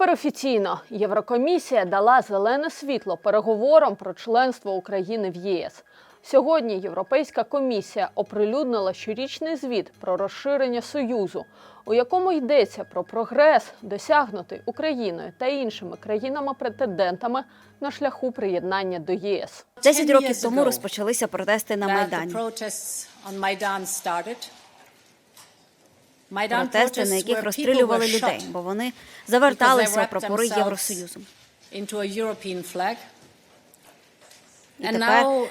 Тепер офіційно Єврокомісія дала зелене світло переговорам про членство України в ЄС. Сьогодні Європейська комісія оприлюднила щорічний звіт про розширення союзу, у якому йдеться про прогрес, досягнутий Україною та іншими країнами-претендентами на шляху приєднання до ЄС. Десять років тому розпочалися протести на Майдані. Протести, на яких розстрілювали людей, бо вони заверталися прапори Євросоюзу. І тепер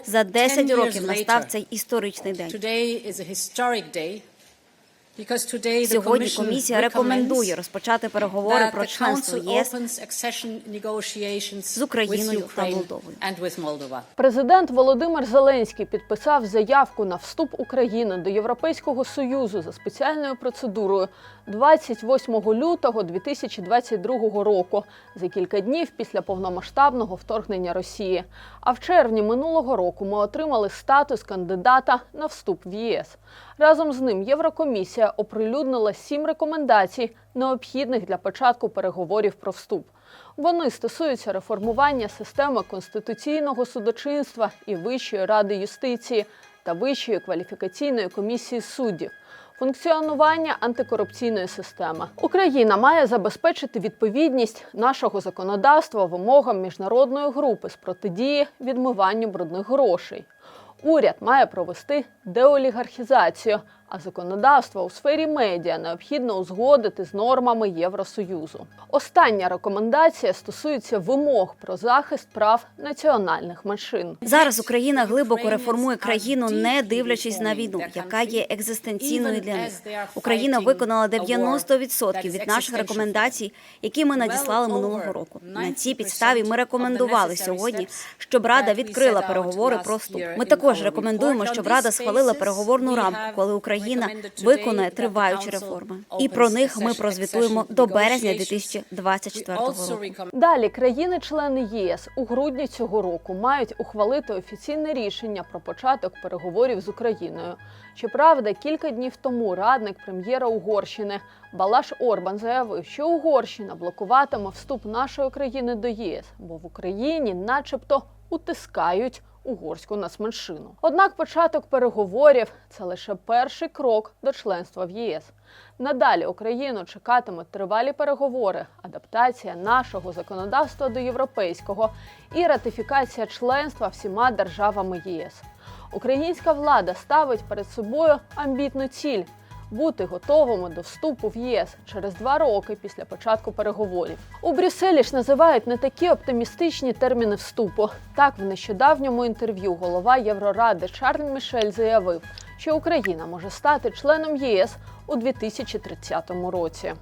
за 10 років настав цей історичний день. Сьогодні комісія рекомендує розпочати переговори про членство ЄС з Україною та Молдовою. Президент Володимир Зеленський підписав заявку на вступ України до Європейського союзу за спеціальною процедурою 28 лютого 2022 року, за кілька днів після повномасштабного вторгнення Росії. А в червні минулого року ми отримали статус кандидата на вступ в ЄС. Разом з ним Єврокомісія оприлюднила сім рекомендацій, необхідних для початку переговорів про вступ. Вони стосуються реформування системи конституційного судочинства і Вищої ради юстиції та Вищої кваліфікаційної комісії суддів. Функціонування антикорупційної системи Україна має забезпечити відповідність нашого законодавства вимогам міжнародної групи з протидії відмиванню брудних грошей. Уряд має провести деолігархізацію, а законодавство у сфері медіа необхідно узгодити з нормами Євросоюзу. Остання рекомендація стосується вимог про захист прав національних меншин. Зараз Україна глибоко реформує країну, не дивлячись на війну, яка є екзистенційною для них. Україна виконала 90% від наших рекомендацій, які ми надіслали минулого року. На цій підставі ми рекомендували сьогодні, щоб Рада відкрила переговори про вступ. Ми також рекомендуємо, щоб Рада схвалила переговорну рамку, коли Україна виконає триваючі реформи. І про них ми прозвітуємо до березня 2024 року. Далі країни-члени ЄС у грудні цього року мають ухвалити офіційне рішення про початок переговорів з Україною. Щоправда, кілька днів тому радник прем'єра Угорщини Балаш Орбан заявив, що Угорщина блокуватиме вступ нашої країни до ЄС, бо в Україні, начебто, утискають угорську нацменшину. Однак початок переговорів це лише перший крок до членства в ЄС. Надалі Україну чекатимуть тривалі переговори, адаптація нашого законодавства до європейського і ратифікація членства всіма державами ЄС. Українська влада ставить перед собою амбітну ціль бути готовими до вступу в ЄС через два роки після початку переговорів. У Брюсселі ж називають не такі оптимістичні терміни вступу. Так, в нещодавньому інтерв'ю голова Євроради Шарль Мішель заявив, що Україна може стати членом ЄС у 2030 році.